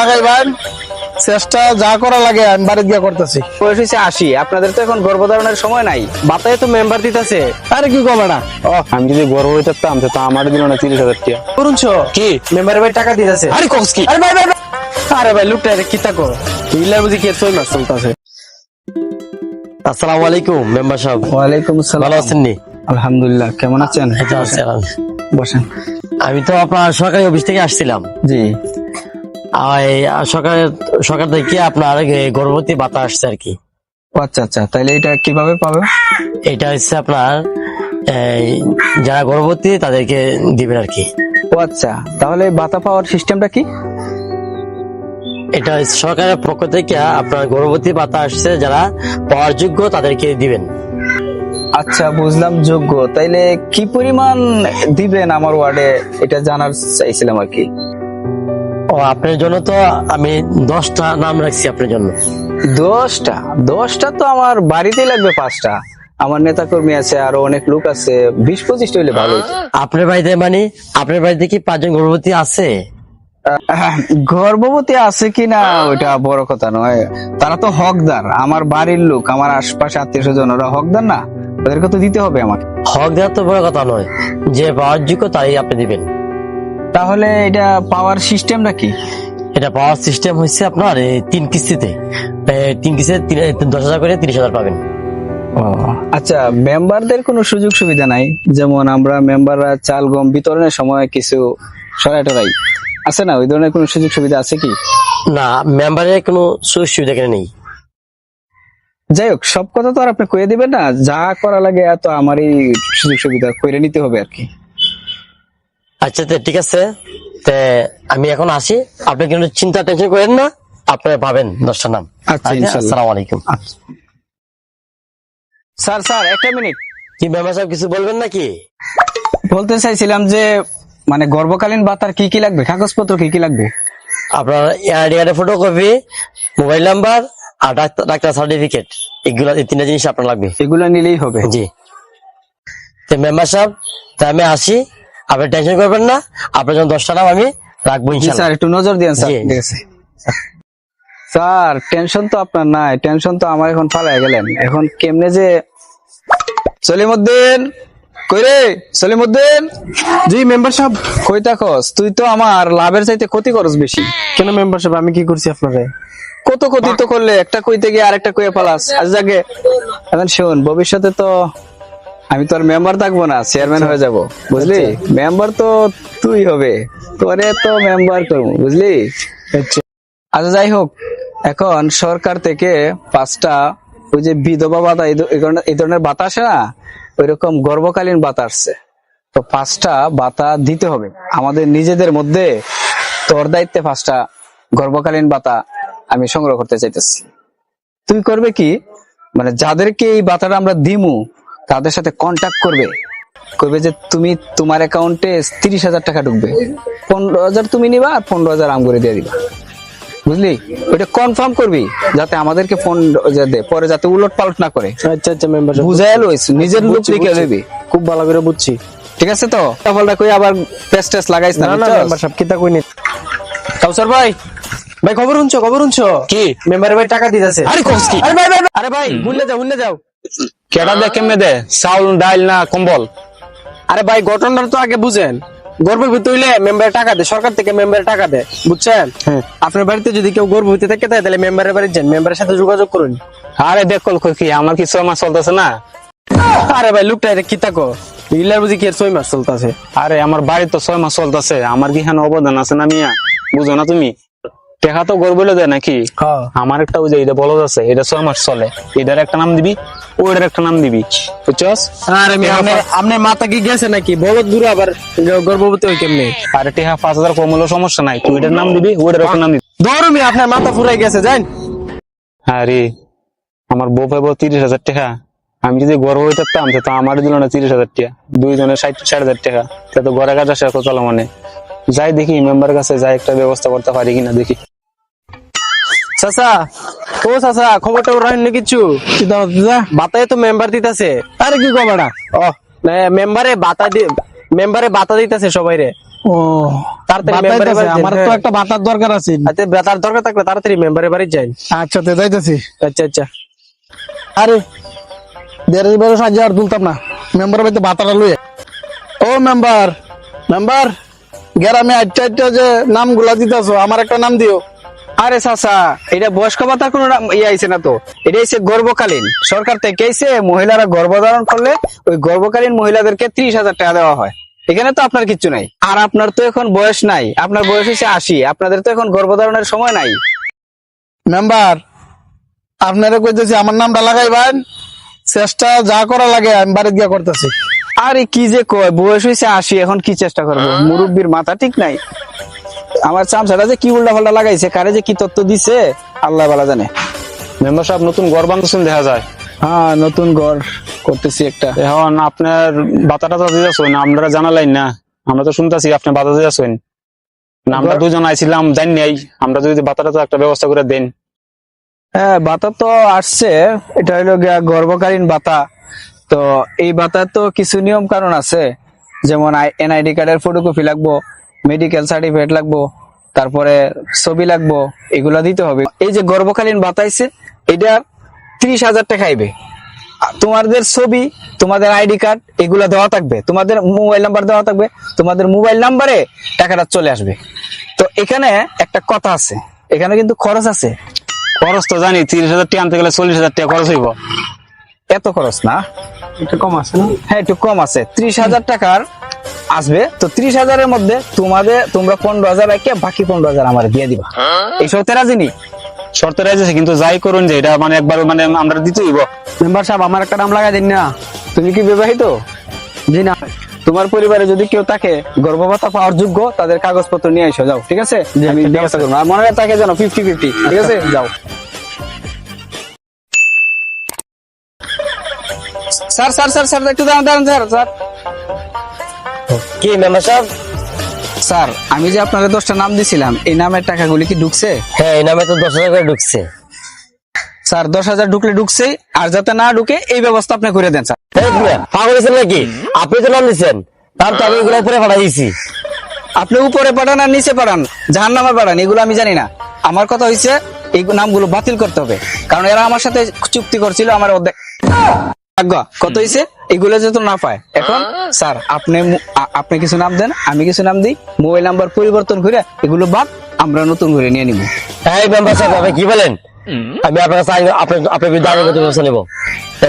লাগাইবেন। চেষ্টা যা করা লাগে আমি বাড়ি গিয়া করতেছি। বয়স হয়েছে আশি আপনাদের তো এখন গর্ভধারণের সময় নাই। বাতায় তো মেম্বার দিতেছে। আরে কি কবে না আমি যদি গর্ব হয়ে থাকতাম তো আমার দিল না তিরিশ হাজার টাকা। করুন কি? মেম্বার ভাই টাকা দিতেছে। আরে কস কি? আরে ভাই ভাই। আরে ভাই লুকটা এটা কি তাকো ইলা বুঝি কি ছয় মাস চলতেছে? আসসালামু আলাইকুম মেম্বার সাহেব। ওয়ালাইকুম ভালো আছেন নি? আলহামদুলিল্লাহ কেমন আছেন? বসেন। আমি তো আপনার সরকারি অফিস থেকে আসছিলাম। জি। সরকার থেকে আপনার গর্ভবতী বাতা আসছে আর কি। আচ্ছা আচ্ছা তাহলে এটা কীভাবে পাবে? এটা হচ্ছে আপনার যারা গর্ভবতী তাদেরকে দিবেন আর কি। ও আচ্ছা তাহলে বাতা পাওয়ার সিস্টেমটা কি? এটা সরকারের পক্ষ থেকে আপনার গর্ভবতী ভাতা আসছে যারা পাওয়ার যোগ্য তাদেরকে দিবেন। আচ্ছা বুঝলাম যোগ্য। তাইলে কি পরিমাণ দিবেন আমার ওয়ার্ডে? এটা জানার চাইছিলাম আর কি। ও আপনার জন্য তো আমি দশটা নাম রাখছি আপনার জন্য। দশটা? দশটা তো আমার বাড়িতে লাগবে পাঁচটা। আমার নেতা কর্মী আছে আরও অনেক লোক আছে। বিশ পঁচিশটা হইলে ভালো হইতো। আপনার বাড়িতে মানে আপনার বাড়িতে কি পাঁচজন গর্ভবতী আছে? গর্ভবতী আছে কিনা ওইটা বড় কথা নয়। তারা তো হকদার। আমার বাড়ির লোক আমার আশপাশে আত্মীয় স্বজন ওরা হকদার না? ওদেরকে তো দিতে হবে আমাকে। হক দেওয়া তো বড় কথা নয়। যে পাওয়ার যোগ্য তাই আপনি দিবেন। তাহলে এটা পাওয়ার সিস্টেমটা কি? এটা পাওয়ার সিস্টেম হচ্ছে আপনার তিন কিস্তিতে। তিন কিস্তিতে দশ হাজার করে তিরিশ হাজার পাবেন। আচ্ছা মেম্বারদের কোনো সুযোগ সুবিধা নাই? যেমন আমরা মেম্বাররা চাল গম বিতরণের সময় কিছু সরাই টরাই আছে না? ওই ধরনের কোনো সুযোগ সুবিধা আছে কি? না মেম্বারের কোনো সুযোগ সুবিধা এখানে নেই। যাই হোক সব কথা তো আর আপনি কয়ে দিবেন না। যা করা লাগে এত আমারই সুযোগ সুবিধা করে নিতে হবে আর কি। আচ্ছা তো ঠিক আছে। তে আমি এখন আসি। আপনি কিন্তু চিন্তা টেনশন করেন না। আপনারা পাবেন দশটা নাম। আচ্ছা, ইনশাল্লাহ। আসসালামু আলাইকুম। স্যার স্যার একটা মিনিট। কি মেম্বার সাহেব কিছু বলবেন নাকি? বলতে চাইছিলাম যে মানে গর্ভকালীন বাতার কি কি লাগবে? কাগজপত্র কি কি লাগবে? আপনার কার্ডের ফটোকপি মোবাইল নাম্বার আর ডাক্তার সার্টিফিকেট এগুলো এই তিনটা জিনিস আপনার লাগবে। এগুলো নিলেই হবে। জি। তো মেম্বার সাহেব তা আমি আসি। আপনি টেনশন করবেন না। আপনার জন্য দশটা নাম আমি রাখব স্যার একটু নজর দিন স্যার। ঠিক আছে। স্যার টেনশন তো আপনার নাই। টেনশন তো আমার এখন ফালাই গেলেন। এখন কেমনে যে সলিমুদ্দিন কই রে? সলিমুদ্দিন জি মেম্বার সাহেব। কই থাকস? তুই তো আমার লাভের চাইতে ক্ষতি করস বেশি। কেন মেম্বার সাহেব? আমি কি করছি আপনারে? কত ক্ষতি তো করলে? একটা কইতে গিয়ে আরেকটা কইয়ে পালাস আজ যাকে এখন শোন ভবিষ্যতে তো আমি তোর মেম্বার থাকব না চেয়ারম্যান হয়ে যাব বুঝলি? মেম্বার তো তুই হবে তোরে তো মেম্বার করব বুঝলি? আচ্ছা। যাই হোক এখন সরকার থেকে পাঁচটা ওই যে বিধবা ভাতা এই ধরনের- বাতা আসে না ওই রকম গর্ভকালীন বাতা আসছে। তো পাঁচটা বাতা দিতে হবে। আমাদের নিজেদের মধ্যে তোর দায়িত্বে পাঁচটা গর্ভকালীন বাতা আমি সংগ্রহ করতে চাইতেছি। তুই করবে কি? মানে যাদেরকে এই বাতাটা আমরা দিমু তাদের সাথে কন্ট্যাক্ট করবে। করবে যে তুমি তোমার অ্যাকাউন্টে তিরিশ হাজার টাকা ঢুকবে। পনেরো হাজার তুমি নিবা আর পনেরো হাজার আম করে দিয়ে দিবা। বুঝলি? ওইটা কনফার্ম করবি যাতে আমাদেরকে ফোন দে পরে যাতে উলট পালট না করে। আচ্ছা আচ্ছা মেম্বার বুঝাই লইস নিজের লোক লিখে। লইবি। খুব ভালো করে বুঝছি। ঠিক আছে তো? কই আবার পেস্ট টেস্ট লাগাইস না না না? মেম্বার সাহেব কিতা কইনি। কাউসার ভাই। ভাই খবর শুনছো খবর শুনছো? কি? মেম্বার ভাই টাকা দিতেছে। আরে কস কি? আরে ভাই আরে ভাই। হুন্নে যাও হুন্নে যাও। কেডা দে কেমনে দে? চাউল ডাইল না কম্বল? আরে ভাই ঘটনাটা তো আগে বুঝেন। গর্ভবতী হইলে মেম্বার টাকা দেয় সরকার থেকে মেম্বার টাকা দেয় বুঝছেন? আপনার বাড়িতে যদি কেউ গর্ভবতী থাকে তাহলে মেম্বারের বাড়ি যান মেম্বারের সাথে যোগাযোগ করুন। আরে দেখ কল কি আমার কি ছয় মাস চলতেছে না? আরে ভাই লোকটা এটা কি তাকো ইলার বুঝি কি ছয় মাস চলতেছে? আরে আমার বাড়ি তো ছয় মাস চলতেছে আমার কি এখানে অবদান আছে না মিয়া? বুঝো না তুমি? টেকা তো গর্বলে দেয় নাকি? আমার একটা ওই যে এটা বলদ আছে এটা ছয় মাস চলে। এটার একটা নাম দিবি ওইটার একটা নাম দিবি। বুঝছস? আরে আপনার মাথা কি গেছে নাকি? বলত দূরে আবার গর্ভবতী হই কেমনে? আরে টেহা পাঁচ হাজার কম হলেও সমস্যা নাই। তুই এটার নাম দিবি ওইটার একটা নাম দিবি। ধরুমি আপনার মাথা ফুরাই গেছে জান আরে আমার বউ পাইব তিরিশ হাজার টাকা আমি যদি গর্ব হয়ে থাকতাম তো আমার দিল না তিরিশ হাজার টাকা দুইজনের ষাট ষাট হাজার টাকা তা তো ঘরে কাজ আসে চলো মানে। যাই দেখি মেম্বার কাছে যাই একটা ব্যবস্থা করতে পারি কিনা দেখি। চাচা ও চাচা খবর টবর রাখেন কিছু বাতায় তো মেম্বার দিতেছে। আরে কি কবাটা ও মেম্বারে বাতা দি মেম্বারে বাতা দিতেছে সবাই রে ও তাড়াতাড়ি মেম্বারের আমার তো। একটা বাতার দরকার আছে। আচ্ছা তার দরকার থাকলে তাড়াতাড়ি মেম্বারের বাড়ি যাই। আচ্ছা তে যাইতেছি। আচ্ছা আচ্ছা। আরে দেড় বেরো সাহায্য আর তুলতাম না। মেম্বার বাড়িতে বাতাটা লুয়ে। ও মেম্বার মেম্বার গ্রামে আটটা আটটা যে নামগুলা দিতেছো আমার একটা নাম দিও। আরে চাচা এটা বয়স্ক ভাতার কোনো ইয়ে আইছে না তো। এটা হচ্ছে গর্ভকালীন। সরকার থেকে এসে মহিলারা গর্ভধারণ করলে ওই গর্ভকালীন মহিলাদেরকে ত্রিশ হাজার টাকা দেওয়া হয়। এখানে তো আপনার কিচ্ছু নাই। আর আপনার তো এখন বয়স নাই। আপনার বয়স হচ্ছে আশি। আপনাদের তো এখন গর্ভধারণের সময় নাই। মেম্বার আপনারা কইতেছি আমার নামটা লাগাইবেন। চেষ্টা যা করা লাগে আমি বাড়িতে গিয়া করতেছি। আরে কি যে কয় বয়স হয়েছে আশি এখন কি চেষ্টা করব? মুরব্বীর মাথা ঠিক নাই। আমার চামচাটা যে কি উল্টা পাল্টা লাগাইছে কারে যে কি তত্ত্ব দিছে আল্লাহ বালা জানে। মেম্বার সাহেব নতুন ঘর বান্ধছেন দেখা যায়। হ্যাঁ নতুন ঘর করতেছি একটা। এখন আপনার বাতাটা তো দিয়েছেন আমরা জানালাইন না। আমরা তো শুনতেছি আপনি বাতা দিয়েছেন। না আমরা দুজন আইছিলাম জানি নাই। আমরা যদি বাতাটা তো একটা ব্যবস্থা করে দেন। হ্যাঁ বাতা তো আসছে এটা হলো গিয়া গর্ভকালীন বাতা। তো এই বাতার তো কিছু নিয়ম কারণ আছে। যেমন এনআইডি কার্ডের ফটোকপি লাগবো মেডিকেল সার্টিফিকেট লাগবো তারপরে ছবি লাগবো এগুলা দিতে হবে। এই যে গর্ভকালীন বাতা আইছে এটা ত্রিশ হাজার টাকা আইবে। তোমাদের ছবি তোমাদের আইডি কার্ড এগুলা দেওয়া থাকবে। তোমাদের মোবাইল নাম্বার দেওয়া থাকবে। তোমাদের মোবাইল নাম্বারে টাকাটা চলে আসবে। তো এখানে একটা কথা আছে। এখানে কিন্তু খরচ আছে। খরচ তো জানি তিরিশ হাজার টাকা আনতে গেলে চল্লিশ হাজার টাকা খরচ হইব। এত খরচ না? একটু কম আছে না? হ্যাঁ একটু কম আছে। ত্রিশ হাজার টাকার আসবে তো ত্রিশ হাজারের মধ্যে তোমাদের তোমরা পনেরো হাজার রেখে বাকি পনেরো হাজার আমার দিয়ে দিবা। এই সত্যি রাজিনী শর্ত রয়েছে কিন্তু যাই করুন যে এটা মানে একবার মানে আমরা দিতে হইব মেম্বার সাহেব আমার একটা নাম লাগাই দিন না। তুমি কি বিবাহিত? জি না। তোমার পরিবারে যদি কেউ থাকে গর্ভপাতা পাওয়ার যোগ্য তাদের কাগজপত্র নিয়ে এসো যাও ঠিক আছে? আমি ব্যবস্থা করব। আর মনে তাকে জানো ফিফটি ফিফটি ঠিক আছে? যাও। স্যার স্যার স্যার স্যার একটু দাঁড়ান দাঁড়ান স্যার স্যার। কি মেম্বার সাহেব? স্যার আমি যে আপনাদের দশটা নাম দিছিলাম এই নামের টাকাগুলি কি ঢুকছে? হ্যাঁ এই নামে তো দশ হাজার করে ঢুকছে। স্যার দশ হাজার ঢুকলে ঢুকছে আর যাতে না ঢুকে এই ব্যবস্থা আপনি করে দেন স্যার। পাগল হয়েছেন নাকি? আপনি তো নাম দিচ্ছেন তার তো আমি এগুলো উপরে দিয়েছি আপনি উপরে পাঠান আর নিচে পাঠান জাহান নামে পাঠান এগুলো আমি জানি না। আমার কথা হয়েছে এই নামগুলো বাতিল করতে হবে কারণ এরা আমার সাথে চুক্তি করছিল আমার অর্ধেক কত হয়েছে এগুলো যেহেতু না পায়। এখন স্যার আপনি আপনি কিছু নাম দেন আমি কিছু নাম দিই মোবাইল নাম্বার পরিবর্তন করে এগুলো বাদ আমরা নতুন করে নিয়ে নিব। এই মেম্বার সাহেব আপনি কি বলেন? আমি আপনার কাছে আইন- আপনার আপনার বিরুদ্ধে আইনগত ব্যবস্থা নেব।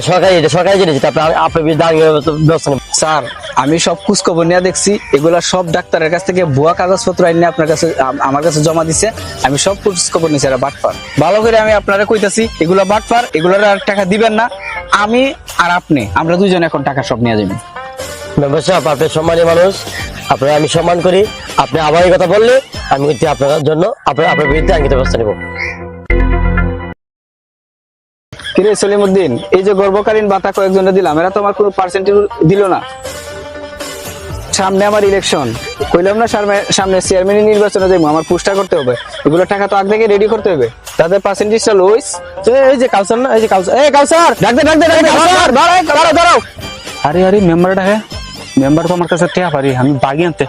সরকারি এটা সরকারি জিনিস এটা আপনার আপনার বিরুদ্ধে আইনগত ব্যবস্থা নেব। স্যার আমি সব খোঁজ খবর নিয়ে দেখছি এগুলা সব ডাক্তারের কাছ থেকে ভুয়া কাগজপত্র আইনে আপনার কাছে আমার কাছে জমা দিছে। আমি সব খোঁজ খবর নিছি এরা বাটপার। ভালো করে আমি আপনারা কইতাছি এগুলা বাটপার এগুলার আর টাকা দিবেন না। আমি আর আপনি আমরা দুজন এখন টাকা সব নিয়ে যাবেন মেম্বার সাহেব আপনি সম্মানী মানুষ। আপনার আমি সম্মান করি। আপনি আবার এই কথা বললে আমি কিন্তু আপনার জন্য আপনার আপনার বিরুদ্ধে আইনগত ব্যবস্থা নেব। কিরে সলিমুদ্দিন এই যে গর্বকালীন বাতা কয়েকজনে দিলাম এরা তো আমার কোনো পার্সেন্টেজ দিল না। সামনে আমার ইলেকশন কইলাম না সামনে- সামনে চেয়ারম্যান নির্বাচনে যাইবো আমার পুষ্টা করতে হবে। এগুলো টাকা তো আগ থেকে রেডি করতে হবে। তাদের পার্সেন্টেজটা লইস এই- এই যে কাউসার না এই যে কাউসার এই কাউসার! ডাকতে ডাকতে ডাকতে কাউসার! দাঁড়াও, দাঁড়াও দাঁড়াও! আরে আরে মেম্বার ডাকে মেম্বার তো আমার কাছে টিয়া পারি আমি বাগি আনতে।